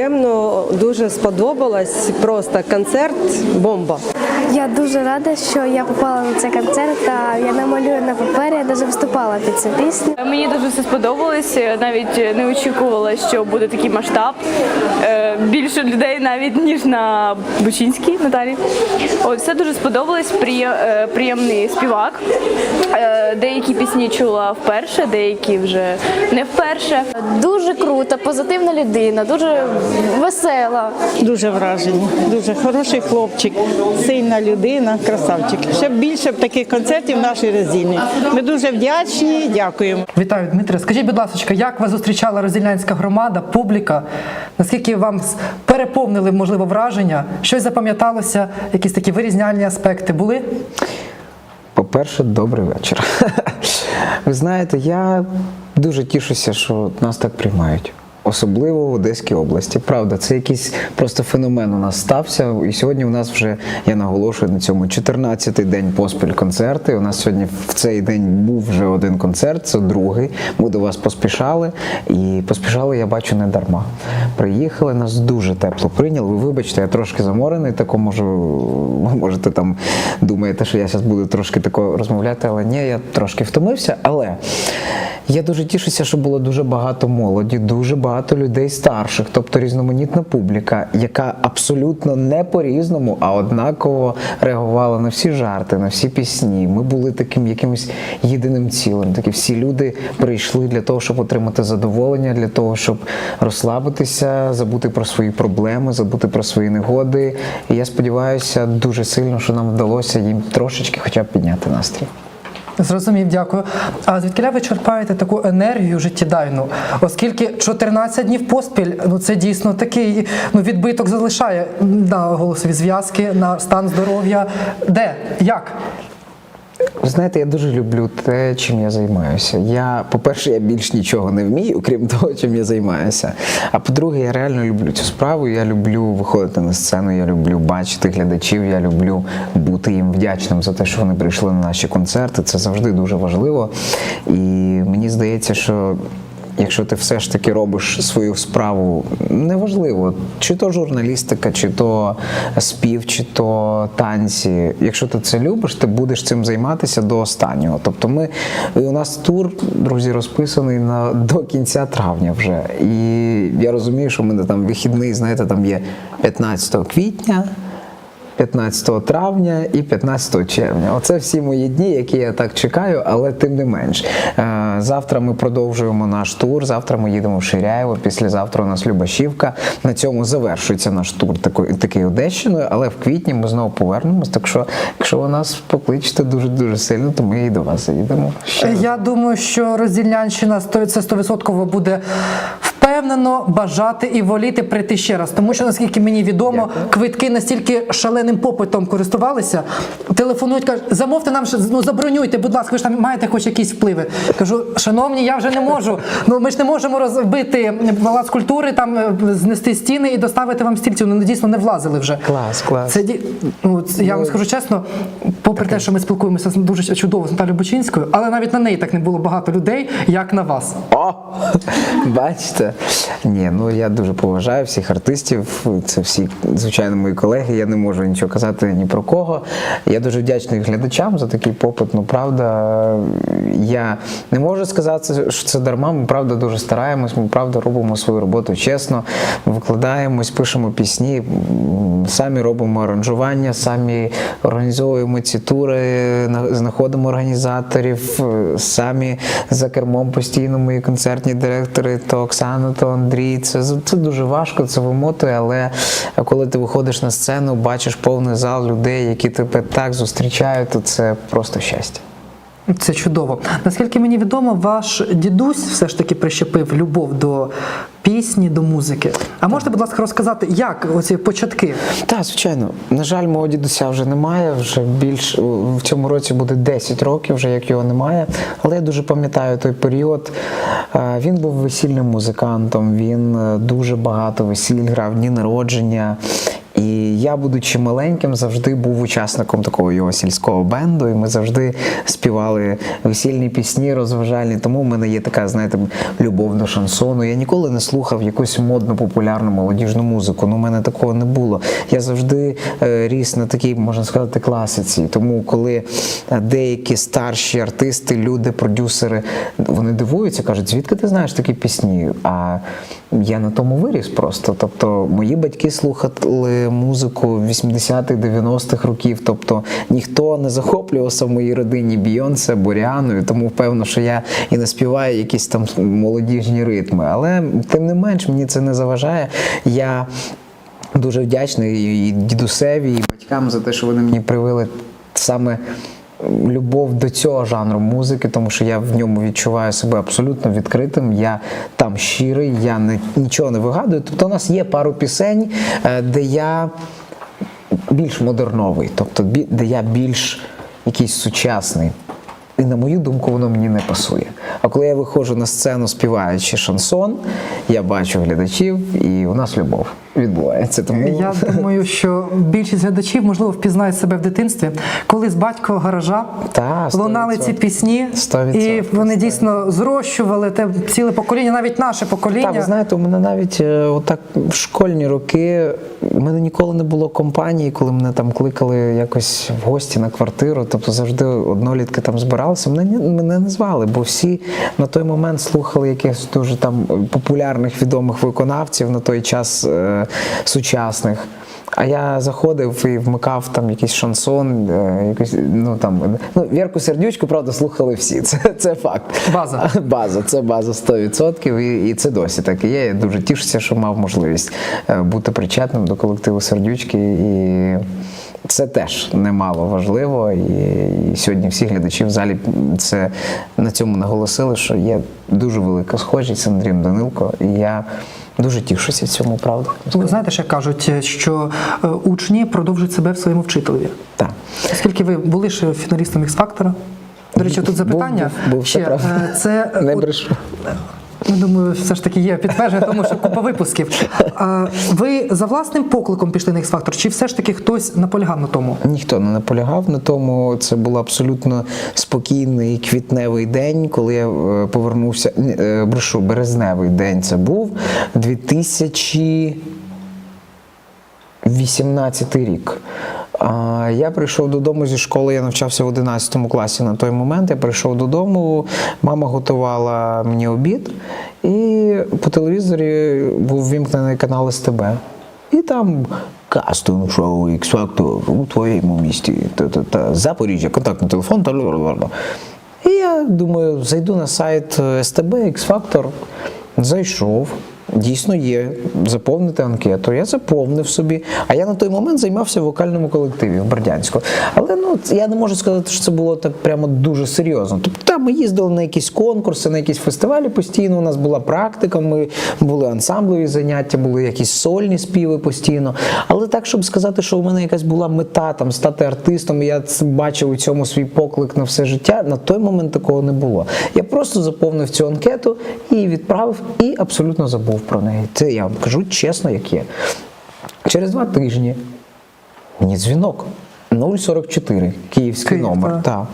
Приємно, дуже сподобалось. Просто концерт бомба. Я дуже рада, що я попала на цей концерт. Та я намалюю на папері, я навіть виступала під цю пісню. Мені дуже все сподобалось. Навіть не очікувала, що буде такий масштаб. Е, Більше людей навіть ніж на Бучинській Наталі. От все дуже сподобалось. Е, Приємний співак. Е, Деякі пісні чула вперше, деякі вже не вперше. Дуже крута, позитивна людина, дуже весела. Дуже вражені. Дуже хороший хлопчик, сильна людина, красавчик. Ще більше б таких концертів в нашій резині. Ми дуже вдячні, дякуємо. Вітаю, Дмитре. Скажіть, будь ласка, як вас зустрічала роздільнянська громада, публіка? Наскільки вам переповнили, можливо, враження? Щось запам'яталося, якісь такі вирізняльні аспекти були? По-перше, добрий вечір. Ви знаєте, я дуже тішуся, що нас так приймають. Особливо в Одеській області. Правда, це якийсь просто феномен у нас стався. І сьогодні у нас вже, я наголошую на цьому, 14-й день поспіль концерти. У нас сьогодні в цей день був вже один концерт, це другий. Ми до вас поспішали. І поспішали, я бачу, не дарма. Приїхали, нас дуже тепло прийняли. Ви вибачте, я трошки заморений, тако можу, ви можете там думаєте, що я зараз буду трошки тако розмовляти, але ні, я трошки втомився. Але я дуже тішуся, що було дуже багато молоді, дуже багато людей старших, тобто різноманітна публіка, яка абсолютно не по-різному, а однаково реагувала на всі жарти, на всі пісні. Ми були таким якимось єдиним цілим. Такі всі люди прийшли для того, щоб отримати задоволення, для того, щоб розслабитися, забути про свої проблеми, забути про свої негоди. І я сподіваюся дуже сильно, що нам вдалося їм трошечки, хоча б підняти настрій. Зрозумів, дякую. А звідки ви черпаєте таку енергію життєдайну? Оскільки 14 днів поспіль, ну це дійсно такий ну, відбиток залишає на голосові зв'язки, на стан здоров'я. Де? Як? Знаєте, я дуже люблю те, чим я займаюся. Я, по-перше, я більш нічого не вмію, крім того, чим я займаюся. А по-друге, я реально люблю цю справу. Я люблю виходити на сцену, я люблю бачити глядачів, я люблю бути їм вдячним за те, що вони прийшли на наші концерти. Це завжди дуже важливо. І мені здається, що. Якщо ти все ж таки робиш свою справу, неважливо, чи то журналістика, чи то спів, чи то танці. Якщо ти це любиш, ти будеш цим займатися до останнього. Тобто, ми у нас тур, друзі, розписаний на до кінця травня вже. І я розумію, що в мене там вихідний, знаєте, там є 15 квітня. 15 травня і 15 червня. Оце всі мої дні, які я так чекаю, але тим не менш. Е, Завтра ми продовжуємо наш тур. Завтра ми їдемо в Ширяєво. Післязавтра у нас Любашівка. На цьому завершується наш тур такий, такий Одещиною, але в квітні ми знову повернемось. Так що, якщо ви нас покличете дуже дуже сильно, то ми і до вас заїдемо. Я думаю, що роздільнянщина сто- це 100% буде впевнено бажати і воліти прийти ще раз. Тому що, наскільки мені відомо, квитки настільки шаленим попитом користувалися. Телефонують, кажуть, замовте нам, ну забронюйте, будь ласка, ви ж там маєте хоч якісь впливи. Кажу, шановні, я вже не можу. Ну ми ж не можемо розбити палац культури, там е, знести стіни і доставити вам стільців. Ну дійсно не влазили вже. Клас, клас. Це ну, це, я вам скажу чесно, попри те, що ми спілкуємося з- дуже чудово з Наталією Бучинською, але навіть на неї так не було багато людей, як на вас. О! Бачите? Ні, ну я дуже поважаю всіх артистів. Це всі, звичайно, мої колеги. Я не можу нічого казати ні про кого. Я дуже вдячний глядачам за такий попит. Ну, правда, я не можу сказати, що це дарма. Ми правда дуже стараємось. Ми правда робимо свою роботу чесно, викладаємось, пишемо пісні, самі робимо аранжування, самі організовуємо ці тури, знаходимо організаторів, самі за кермом постійно мої концертні директори, то Оксана, то Андрій. Це, це дуже важко, це вимотує, але коли ти виходиш на сцену, бачиш повний зал людей, які тебе так зустрічають, то це просто щастя. Це чудово. Наскільки мені відомо, ваш дідусь все ж таки прищепив любов до пісні, до музики. А можете, будь ласка, розказати, як оці початки? Так, звичайно. На жаль, мого дідуся вже немає. Вже більш в цьому році буде 10 років, вже як його немає. Але я дуже пам'ятаю той період. Він був весільним музикантом. Він е, дуже багато весіль грав, дні народження. Я, будучи маленьким, завжди був учасником такого його сільського бенду, і ми завжди співали весільні пісні, розважальні. Тому в мене є така, знаєте, любов до шансону. Я ніколи не слухав якусь модну, популярну молодіжну музику. Ну, у мене такого не було. Я завжди е, ріс на такій, можна сказати, класиці. Тому, коли е, деякі старші артисти, люди, продюсери, вони дивуються, кажуть, звідки ти знаєш такі пісні? А я на тому виріс просто. Тобто, мої батьки слухали музику 80-х, 90-х років. Тобто ніхто не захоплювався в моїй родині Бійонсе, Боріаною, тому певно, що я і не співаю якісь там молодіжні ритми. Але тим не менш мені це не заважає. Я дуже вдячний і дідусеві, і батькам за те, що вони мені привили саме любов до цього жанру музики, тому що я в ньому відчуваю себе абсолютно відкритим. Я там щирий, я не, нічого не вигадую. Тобто, у нас є пару пісень, е, де я більш модерновий, тобто де я більш якийсь сучасний. І на мою думку, воно мені не пасує. А коли я виходжу на сцену, співаючи шансон, я бачу глядачів, і у нас любов відбувається. Тому Я думаю, що більшість глядачів, можливо, впізнають себе в дитинстві, коли з батькова гаража Та, 100%. лунали ці пісні, 100%, і вони дійсно зрощували те ціле покоління, навіть наше покоління. Так, ви знаєте, у мене навіть е, отак в школьні роки у мене ніколи не було компанії, коли мене там кликали якось в гості на квартиру. Тобто завжди однолітки там збиралися. Мене, мене не звали, бо всі на той момент слухали якихось дуже там популярних відомих виконавців на той час е, сучасних. А я заходив і вмикав там якийсь шансон, е, якийсь, ну там ну Вірку Сердючку, правда, слухали всі. Це, це факт. База. База, це база 100%, і, і це досі так і є. Я дуже тішуся, що мав можливість е, бути причетним до колективу Сердючки. І це теж немало важливо. І, і сьогодні всі глядачі в залі це на цьому наголосили, що є дуже велика схожість з Андрієм Данилко. І я дуже тішуся цьому, правда. Ви знаєте, що кажуть, що е, учні продовжують себе в своєму вчителеві. Так. Оскільки ви були ще фіналістом ікс фактора? до речі, тут запитання. Був, був, ще, це е, це Не брешу. Я думаю, все ж таки є підтвердження, тому що купа випусків. А ви за власним покликом пішли на X-Factor, чи все ж таки хтось наполягав на тому? Ніхто не наполягав на тому. Це був абсолютно спокійний квітневий день, коли я е, повернувся. ні, е, Брешу, березневий день це був 2018 рік. Я прийшов додому зі школи, я навчався в 11 класі на той момент. Я прийшов додому, мама готувала мені обід, і по телевізорі був вімкнений канал СТБ. І там кастинг шоу X Factor у твоєму місті. Та-та-та, Запоріжжя, контактний телефон. та ла-ла-ла-ла. І я думаю, зайду на сайт е, СТБ X Factor, зайшов. Дійсно є, заповнити анкету. Я заповнив собі. А я на той момент займався в вокальному колективі в Бердянську. Але ну я не можу сказати, що це було так прямо дуже серйозно. Тобто там ми їздили на якісь конкурси, на якісь фестивалі постійно. У нас була практика, ми були ансамблеві заняття, були якісь сольні співи постійно. Але так, щоб сказати, що у мене якась була мета там стати артистом, я бачив у цьому свій поклик на все життя. На той момент такого не було. Я просто заповнив цю анкету і відправив, і абсолютно забув про неї. Це я вам кажу чесно, як є. Через два тижні мені дзвінок 044, київський Київ, номер. Так.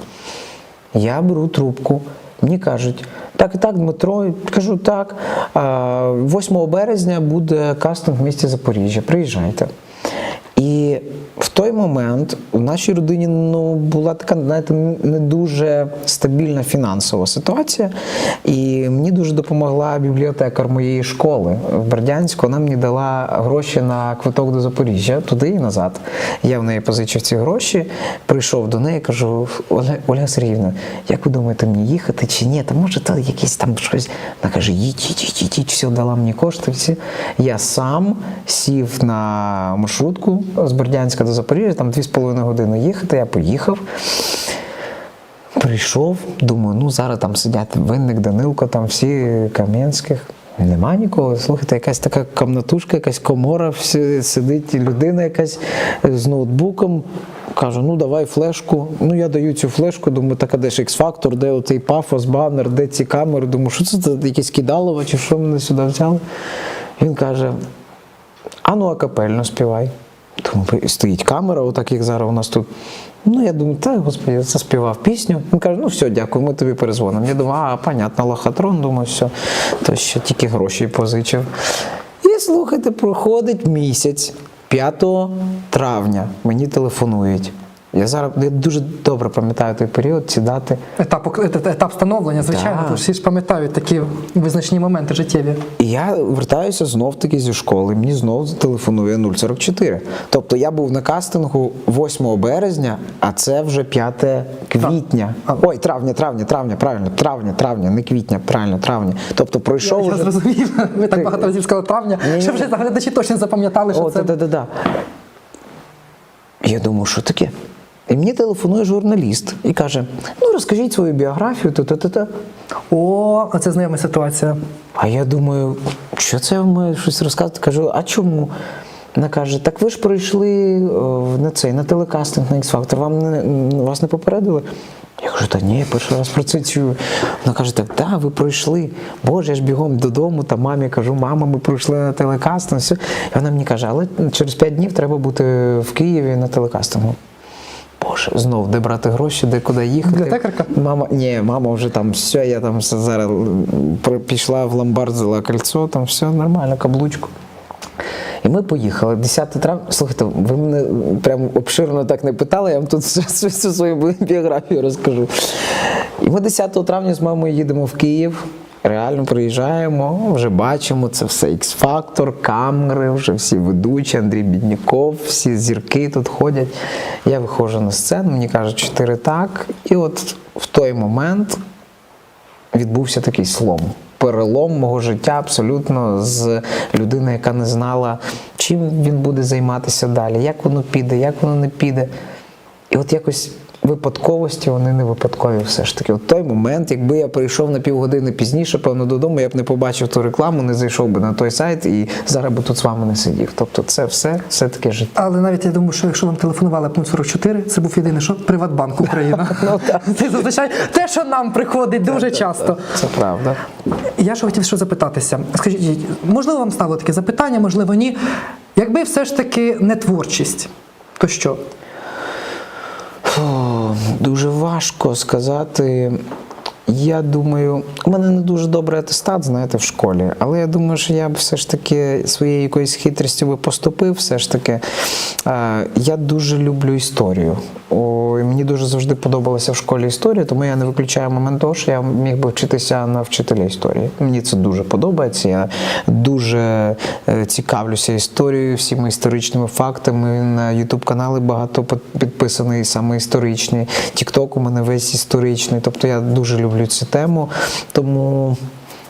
Я беру трубку. Мені кажуть, так і так, Дмитро, кажу так. 8 березня буде кастинг в місті Запоріжжя. Приїжджайте. І в той момент в нашій родині ну, була така, знаєте, не дуже стабільна фінансова ситуація. І мені дуже допомогла бібліотекар моєї школи в Бердянську. Вона мені дала гроші на квиток до Запоріжжя, туди і назад. Я в неї позичив ці гроші, прийшов до неї, кажу: Оля, Сергіївна, як ви думаєте, мені їхати чи ні? Та може та якесь там щось. Вона каже, їдь, їдь, їдь, їдь, все, дала мені кошти. Я сам сів на маршрутку з Бердянська до Запоріжжя, там 2,5 години їхати, я поїхав. Прийшов, думаю, ну зараз там сидять винник, Данилко, там всі Кам'янських. Нема нікого. Слухайте, якась така комнатушка, якась комора, всі, сидить людина якась з ноутбуком. Кажу, ну давай флешку. Ну я даю цю флешку, думаю, так а де ж X-Factor, де оцей пафос, банер, де ці камери. Думаю, що це якесь кидалово, чи що мене сюди взяли? Він каже: а ну акапельно співай. Думаю, стоїть камера, отак як зараз у нас тут. Ну, я думаю, та господи, я заспівав пісню. Він каже, ну все, дякую, ми тобі перезвонимо. Я думаю, а, понятно, лохотрон, думаю, все, то ще тільки гроші позичив. І слухайте, проходить місяць, 5 травня мені телефонують. Я зараз я дуже добре пам'ятаю той період, ці дати. Етап, ок- етап становлення, звичайно, Так. то всі ж пам'ятають такі визначні моменти життєві. І я вертаюся знов таки зі школи. Мені знов телефонує 044. Тобто я був на кастингу 8 березня, а це вже 5 квітня. А. Ой, травня, травня, травня, правильно, травня, травня, не квітня, правильно, травня. Тобто пройшов Я вже. зрозумів. Ви так багато разів сказали травня, Ні-ні. що вже глядачі точно запам'ятали, що О, це. да, да, да. Я думаю, що таке? І мені телефонує журналіст і каже: ну розкажіть свою біографію, та-та-та-та. О, це знайома ситуація. А я думаю, що це має щось розказувати? Кажу, а чому? Вона каже, так ви ж прийшли на цей на телекастинг на X-Factor, вам не вас не попередили? Я кажу, та ні, я перший раз про це чую. Вона каже, так, да, ви пройшли. Боже, я ж бігом додому, та мамі кажу, мама, ми пройшли на телекастинг. І вона мені каже, але через 5 днів треба бути в Києві на телекастингу. Знов де брати гроші, де куди їхати. Бібліотекарка? Мама, ні, мама вже там все, я там все зараз пішла в ломбард, взяла кольцо, там все нормально, каблучку. І ми поїхали. 10 травня. Слухайте, ви мене прям обширно так не питали, я вам тут всю свою біографію розкажу. І ми 10 травня з мамою їдемо в Київ. Реально приїжджаємо, вже бачимо це все. X-Factor, камери, вже всі ведучі, Андрій Бідніков, всі зірки тут ходять. Я виходжу на сцену, мені кажуть, чотири так. І от в той момент відбувся такий слом. Перелом мого життя абсолютно з людини, яка не знала, чим він буде займатися далі, як воно піде, як воно не піде. І от якось випадковості вони не випадкові все ж таки. От той момент, якби я прийшов на півгодини пізніше, певно, додому, я б не побачив ту рекламу, не зайшов би на той сайт і зараз би тут з вами не сидів. Тобто це все, все таке життя. Але навіть я думаю, що якщо вам телефонували б 044, це був єдиний що Приватбанк Україна. Ну. Це зазвичай те, що нам приходить дуже часто. Це правда. Я ж хотів що запитатися. Скажіть, можливо, вам ставило таке запитання, можливо, ні. Якби все ж таки не творчість, то що? Фу, Дуже важко сказати. Я думаю, у мене не дуже добрий атестат, знаєте, в школі, але я думаю, що я б все ж таки своєю якоюсь хитрістю би поступив. Все ж таки, я дуже люблю історію. О, мені дуже завжди подобалася в школі історія, тому я не виключаю момент того, що я міг би вчитися на вчителя історії. Мені це дуже подобається. Я дуже е, цікавлюся історією, всіми історичними фактами. На Ютуб канали багато підписаний саме історичні. Тікток у мене весь історичний. Тобто я дуже люблю цю тему. Тому.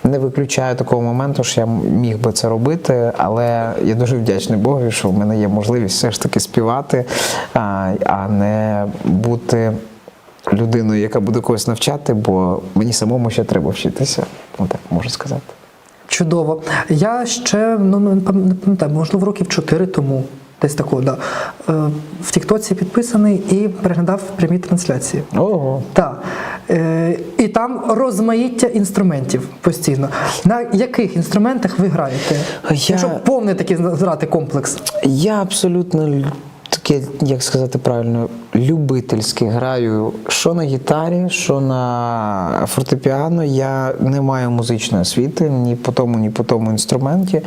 Не виключаю такого моменту, що я міг би це робити, але я дуже вдячний Богові, що в мене є можливість все ж таки співати, а, не бути людиною, яка буде когось навчати, бо мені самому ще треба вчитися. Ну так можу сказати. Чудово. Я ще ну не пам'ятаю, можливо, років 4 тому. Десь такого, да. Е, В Тіктоці підписаний і переглядав прямі трансляції. Ого. Так. І там розмаїття інструментів постійно. На яких інструментах ви граєте? Я- Якщо повний такий зрати комплекс. Я абсолютно лю- таке, як сказати правильно, любительськи граю що на гітарі, що на фортепіано. Я не маю музичної освіти ні по тому, ні по тому інструменті.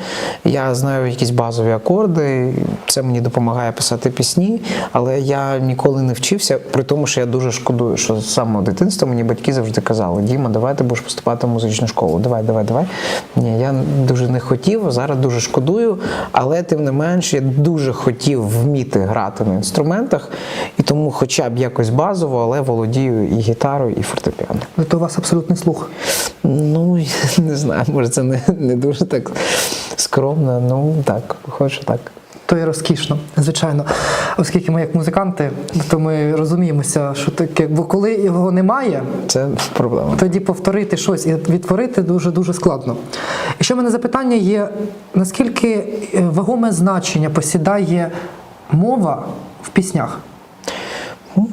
Я знаю якісь базові акорди, це мені допомагає писати пісні, але я ніколи не вчився, при тому, що я дуже шкодую, що з самого дитинства мені батьки завжди казали: Діма, давай ти будеш поступати в музичну школу. Давай, давай, давай. Ні, я дуже не хотів, зараз дуже шкодую, але тим не менш я дуже хотів вміти грати на інструментах, і тому, хоча б якось базово, але володію і гітарою, і фортепіано. Ну, То у вас абсолютний слух. Ну, не знаю, може це не, не дуже так скромно. Ну так, хочу так. То є розкішно, звичайно. Оскільки ми як музиканти, то ми розуміємося, що таке, бо коли його немає, Це проблема. тоді повторити щось і відтворити дуже дуже складно. І ще в мене запитання є: наскільки е, вагоме значення посідає мова в піснях?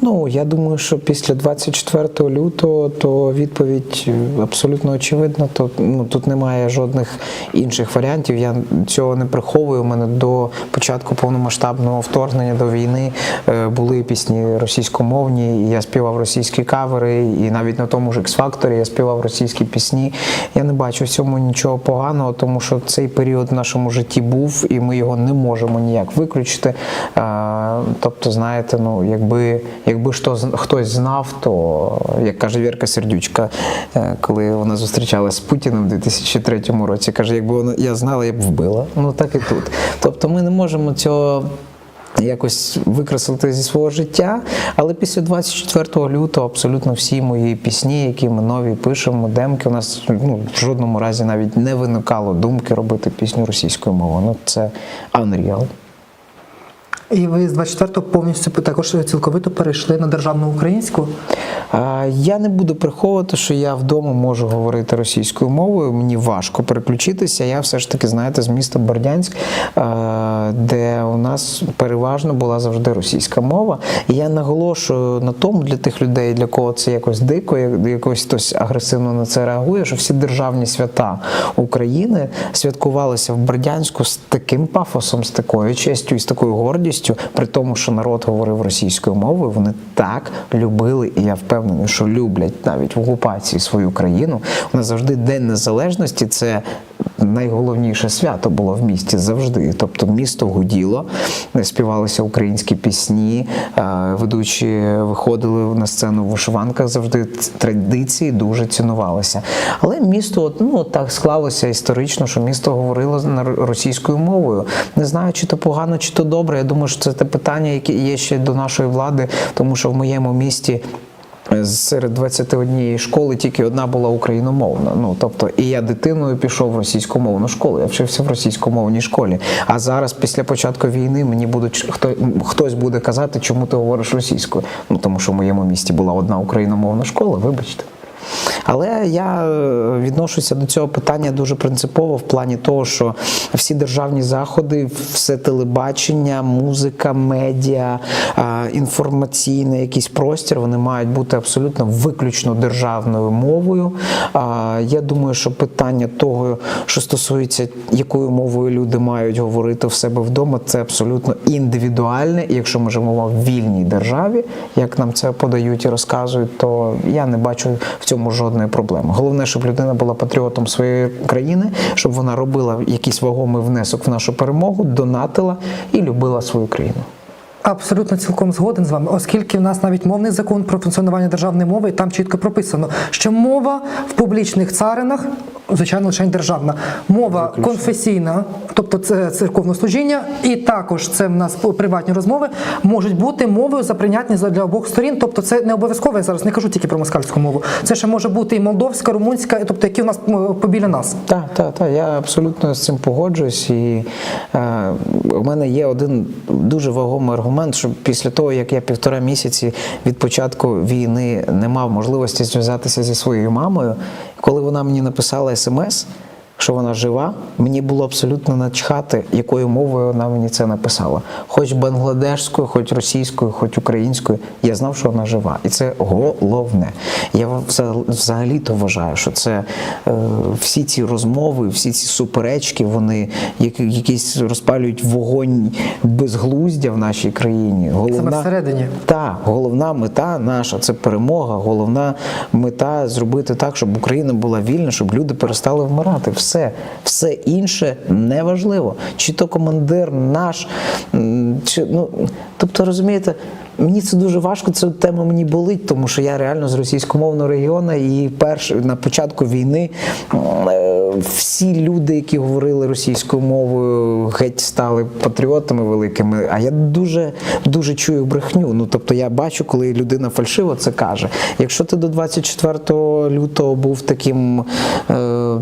Ну, я думаю, що після 24 лютого то відповідь е, абсолютно очевидна. То ну тут немає жодних інших варіантів. Я цього не приховую. У мене до початку повномасштабного вторгнення до війни е, були пісні російськомовні, і я співав російські кавери, і навіть на тому ж X-Factor я співав російські пісні. Я не бачу в цьому нічого поганого, тому що цей період в нашому житті був, і ми його не можемо ніяк виключити. Е, Тобто, знаєте, ну якби якби що з- хтось знав, то як каже Вірка Сердючка, е, коли вона зустрічалася з Путіним у 2003 році, каже, якби я знала, я б вбила. Ну так і тут. Тобто, ми не можемо цього. Якось викреслити зі свого життя, але після 24 лютого абсолютно всі мої пісні, які ми нові пишемо, демки, у нас ну, в жодному разі навіть не виникало думки робити пісню російською мовою. Ну це unreal. І ви з 24-го повністю також цілковито перейшли на державну українську. Я не буду приховувати, що я вдома можу говорити російською мовою. Мені важко переключитися. Я все ж таки, знаєте, з міста Бердянськ, а, де у нас переважно була завжди російська мова. І я наголошую на тому для тих людей, для кого це якось дико, якось хтось агресивно на це реагує, що всі державні свята України святкувалися в Бердянську з таким пафосом, з такою честю і з такою гордістю, при тому, що народ говорив російською мовою. Вони так любили, і я впевнений, що люблять навіть в окупації свою країну. У завжди День Незалежності це найголовніше свято було в місті завжди. Тобто місто гуділо, співалися українські пісні, е, ведучі виходили на сцену в вишиванках. Завжди традиції дуже цінувалися. Але місто, ну так склалося історично, що місто говорило російською мовою. Не знаю, чи то погано, чи то добре. Я думаю, що це те питання, яке є ще до нашої влади, тому що в моєму місті. Серед 21 школи тільки одна була україномовна. Ну тобто, і я дитиною пішов в російськомовну школу. Я вчився в російськомовній школі. А зараз, після початку війни, мені будуть хто хтось буде казати, чому ти говориш російською. Ну тому що в моєму місті була одна україномовна школа. Вибачте. Але я е, відношуся до цього питання дуже принципово в плані того, що всі державні заходи, все телебачення, музика, медіа, інформаційний якийсь простір, вони мають бути абсолютно виключно державною мовою. Я думаю, що питання того, що стосується якою мовою люди мають говорити в себе вдома, це абсолютно індивідуальне. І якщо ми живемо в вільній державі, як нам це подають і розказують, то я не бачу в цьому жодної проблеми. Головне, щоб людина була патріотом своєї країни, щоб вона робила якийсь вагомий внесок в нашу перемогу, донатила і любила свою країну. Абсолютно цілком згоден з вами, оскільки в нас навіть мовний закон про функціонування державної мови, і там чітко прописано, що мова в публічних царинах, звичайно, лише державна, мова конфесійна, тобто це церковне служіння, і також це в нас приватні розмови, можуть бути мовою за прийнятні для обох сторін. Тобто, це не обов'язково. Я зараз не кажу тільки про москальську мову. Це ще може бути і молдовська, румунська, тобто які в нас побіля нас. Так, так, так. Я абсолютно з цим погоджуюсь. І е, у мене є один дуже вагомий аргумент, що після того, як я півтора місяці від початку війни не мав можливості зв'язатися зі своєю мамою, коли вона мені написала смс. Що вона жива, мені було абсолютно начхати, якою мовою вона мені це написала. Хоч бангладешською, хоч російською, хоч українською. Я знав, що вона жива. І це головне. Я взагалі то вважаю, що це е, всі ці розмови, всі ці суперечки, вони які- якісь розпалюють вогонь безглуздя в нашій країні. Головна, всередині. та головна мета наша це перемога. Головна мета зробити так, щоб Україна була вільна, щоб люди перестали вмирати. Все, все інше неважливо. Чи то командир наш, чи ну тобто розумієте. Мені це дуже важко, ця тема мені болить, тому що я реально з російськомовного регіону, і перш на початку війни е, всі люди, які говорили російською мовою, геть стали патріотами великими. А я дуже дуже чую брехню. Ну тобто я бачу, коли людина фальшиво це каже. Якщо ти до 24 лютого був таким. Е,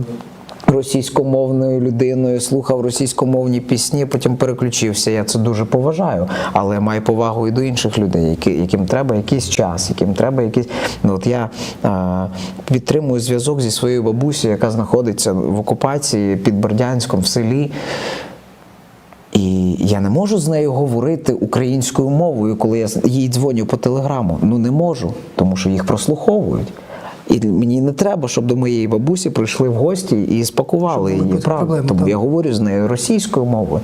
Російськомовною людиною слухав російськомовні пісні, потім переключився. Я це дуже поважаю, але маю повагу і до інших людей, які, яким треба якийсь час, яким треба якийсь. Ну от я а, підтримую зв'язок зі своєю бабусею, яка знаходиться в окупації під Бердянськом в селі. І я не можу з нею говорити українською мовою, коли я їй дзвоню по телеграму. Ну не можу, тому що їх прослуховують. І мені не треба, щоб до моєї бабусі прийшли в гості і спакували Щоб її. Правда? Тому я говорю з нею російською мовою.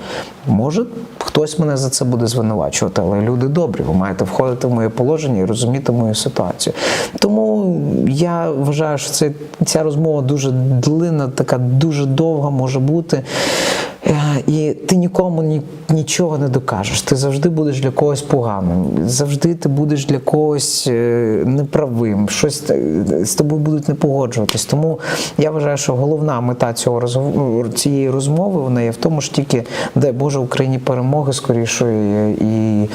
Може, хтось мене за це буде звинувачувати, але люди добрі, ви маєте входити в моє положення і розуміти мою ситуацію. Тому я вважаю, що це, ця розмова дуже длинна, така дуже довга може бути. І ти нікому ні, нічого не докажеш. Ти завжди будеш для когось поганим, завжди ти будеш для когось е, неправим, щось з тобою будуть не погоджуватись. Тому я вважаю, що головна мета цього цієї розмови вона є в тому, що тільки дай Боже Україні перемоги скорішої і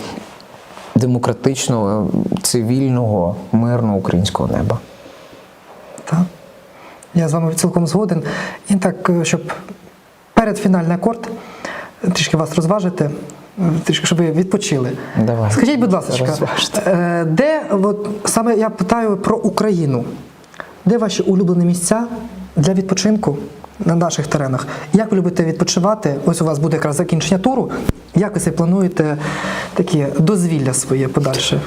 демократичного, цивільного, мирного українського неба. Так. Я з вами цілком згоден. І так, е, щоб перед фінальний акорд трішки вас розважити, трішки, щоб ви відпочили. Давай. Скажіть, будь ласка, Розважте. е, де от, саме я питаю про Україну? Де ваші улюблені місця для відпочинку на наших теренах? Як ви любите відпочивати? Ось у вас буде якраз закінчення туру. Як ви плануєте такі дозвілля своє подальше?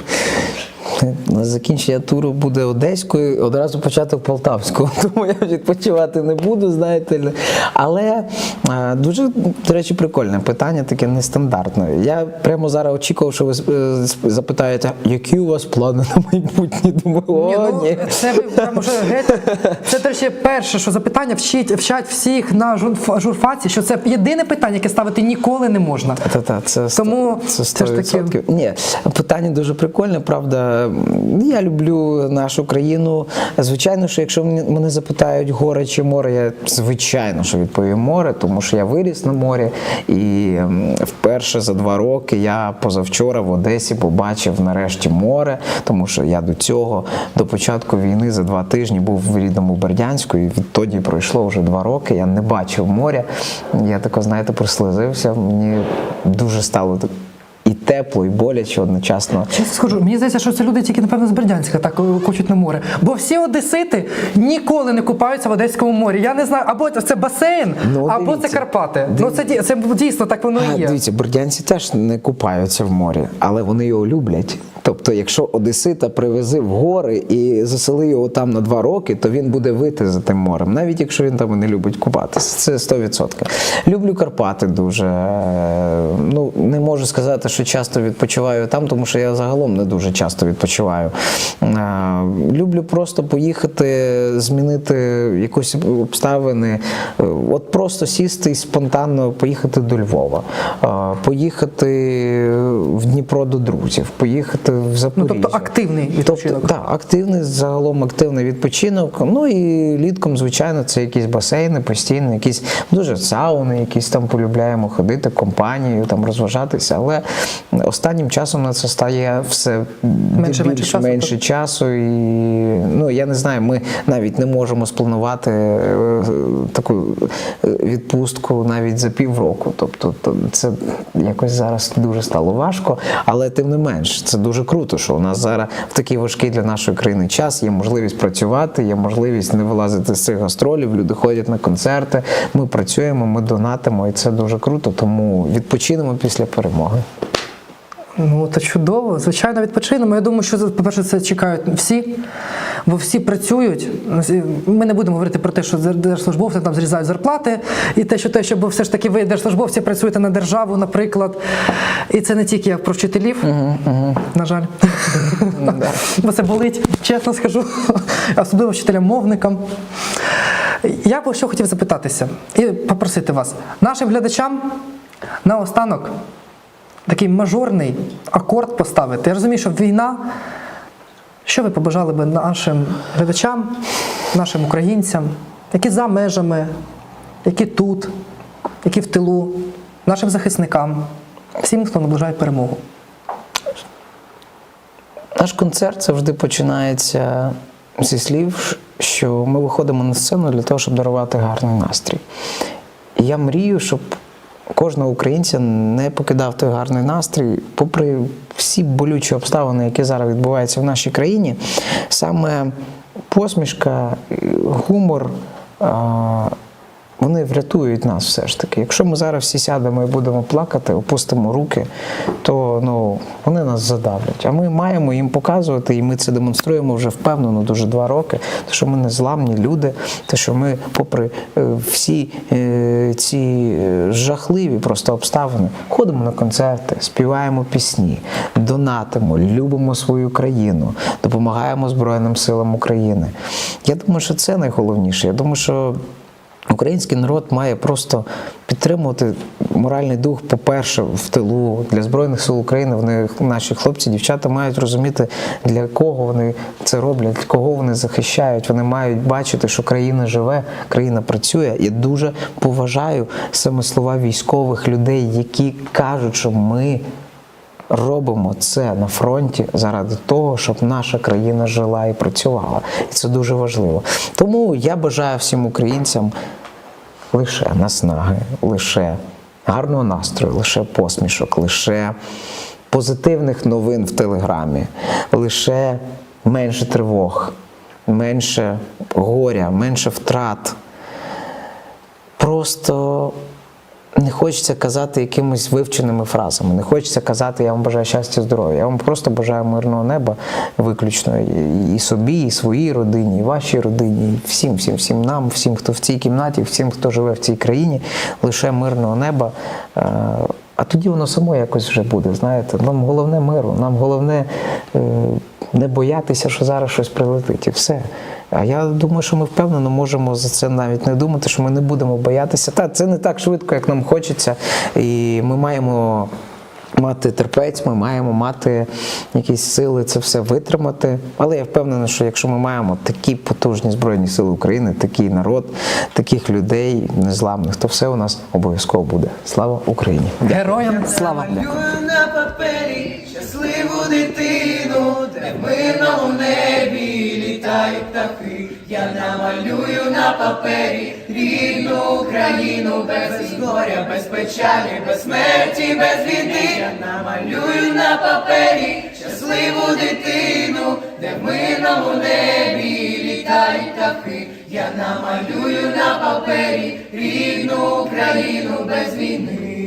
Закінчення туру буде одеською, одразу початок полтавського, тому я відпочивати не буду, знаєте. Але е, дуже, до речі, прикольне питання, таке нестандартне. Я прямо зараз очікував, що ви е, запитаєте, які у вас плани на майбутнє? Думаю, о, ну, ні. Це ви прям уже геть. Це до речі, перше, що запитання вчить, вчать всіх на журф- журфаці, що це єдине питання, яке ставити ніколи не можна. Та-та, це Тому це це ж таки- Ні, питання дуже прикольне, правда. Я люблю нашу країну. Звичайно, що якщо мене запитають горе чи море, я звичайно що відповім море, тому що я виріс на морі. І вперше за два роки я позавчора в Одесі побачив нарешті море, тому що я до цього, до початку війни, за два тижні був в рідному Бердянську, і відтоді пройшло вже два роки. Я не бачив моря. Я тако, знаєте, прослизився. Мені дуже стало так тепло, і боляче одночасно. Чесно скажу, мені здається, що це люди тільки, напевно, з Бердянська так е, хочуть на море. Бо всі одесити ніколи не купаються в Одеському морі. Я не знаю, або це басейн, Ну, або це дивіться. Карпати. Ну це, це дійсно так воно і є. Дивіться, бердянці теж не купаються в морі, але вони його люблять. Тобто, якщо Одесита привези в гори і засели його там на два роки, то він буде вити за тим морем, навіть якщо він там не любить купатися. Це 100%. Люблю Карпати дуже. Ну, не можу сказати, що часто відпочиваю там, тому що я загалом не дуже часто відпочиваю. Люблю просто поїхати, змінити якісь обставини. От просто сісти і спонтанно поїхати до Львова, поїхати в Дніпро до друзів, поїхати в Запоріжжя. Ну, тобто активний відпочинок. Тобто, так, активний, загалом активний відпочинок. Ну і літком, звичайно, це якісь басейни постійно, якісь дуже сауни, якісь там полюбляємо ходити, компанією, там розважатися. Але останнім часом на це стає все Менше, менше більш часу, менше так? часу. І ну я не знаю, ми навіть не можемо спланувати е, таку е, відпустку навіть за півроку. Тобто, то це якось зараз дуже стало важко, але тим не менш, це дуже круто, що у нас зараз в такий важкий для нашої країни час є можливість працювати, є можливість не вилазити з цих гастролів. Люди ходять на концерти. Ми працюємо, ми донатимо, і це дуже круто. Тому відпочинемо після перемоги. Ну, це чудово. Звичайно, відпочинемо. Я думаю, що по-перше, це чекають всі, бо всі працюють. Ми не будемо говорити про те, що держслужбовці там зрізають зарплати, і те, що те, що все ж таки ви держслужбовці працюєте на державу, наприклад. І це не тільки про вчителів, на жаль. Бо це болить, чесно скажу, особливо вчителям-мовникам. Я б що хотів запитатися і попросити вас, нашим глядачам наостанок такий мажорний акорд поставити. Я розумію, що війна. Що ви побажали би нашим глядачам, нашим українцям, які за межами, які тут, які в тилу, нашим захисникам, всім, хто наближає перемогу? Наш концерт завжди починається зі слів, що ми виходимо на сцену для того, щоб дарувати гарний настрій. І я мрію, щоб кожного українця не покидав той гарний настрій, попри всі болючі обставини, які зараз відбуваються в нашій країні, саме посмішка, гумор. Вони врятують нас все ж таки. Якщо ми зараз всі сядемо і будемо плакати, опустимо руки, то ну, вони нас задавлять. А ми маємо їм показувати, і ми це демонструємо вже впевнено дуже два роки. Те, що ми незламні люди, те, що ми, попри е, всі е, ці е, жахливі просто обставини, ходимо на концерти, співаємо пісні, донатимо, любимо свою країну, допомагаємо Збройним силам України. Я думаю, що це найголовніше. Я думаю, що Український народ має просто підтримувати моральний дух, по-перше, в тилу для Збройних сил України. Вони наші хлопці, дівчата мають розуміти, для кого вони це роблять, кого вони захищають. Вони мають бачити, що країна живе, країна працює. Я дуже поважаю саме слова військових людей, які кажуть, що ми. Робимо це на фронті заради того, щоб наша країна жила і працювала. І це дуже важливо. Тому я бажаю всім українцям лише наснаги, лише гарного настрою, лише посмішок, лише позитивних новин в Телеграмі, лише менше тривог, менше горя, менше втрат. Просто не хочеться казати якимись вивченими фразами. Не хочеться казати, я вам бажаю щастя, здоров'я. Я вам просто бажаю мирного неба виключно і- собі, і своїй родині, і вашій родині, і всім, всім, всім нам, всім, хто в цій кімнаті, всім, хто живе в цій країні, лише мирного неба. Е, А тоді воно само якось вже буде. Знаєте, нам головне миру, нам головне е, не боятися, що зараз щось прилетить, і все. А я думаю, що ми впевнено можемо за це навіть не думати, що ми не будемо боятися. Та це не так швидко, як нам хочеться, і ми маємо. Мати терпець, ми маємо мати якісь сили це все витримати. Але я впевнений, що якщо ми маємо такі потужні збройні сили України, такий народ, таких людей незламних, то все у нас обов'язково буде. Слава Україні! Героям слава! На папері щасливу дитину, де в мирному небі літають птахи. Я намалюю на папері рідну Україну без горя, без печалі, без смерті, без війни. Я намалюю на папері щасливу дитину, де в мирному небі літають птахи. Я намалюю на папері рідну Україну без війни.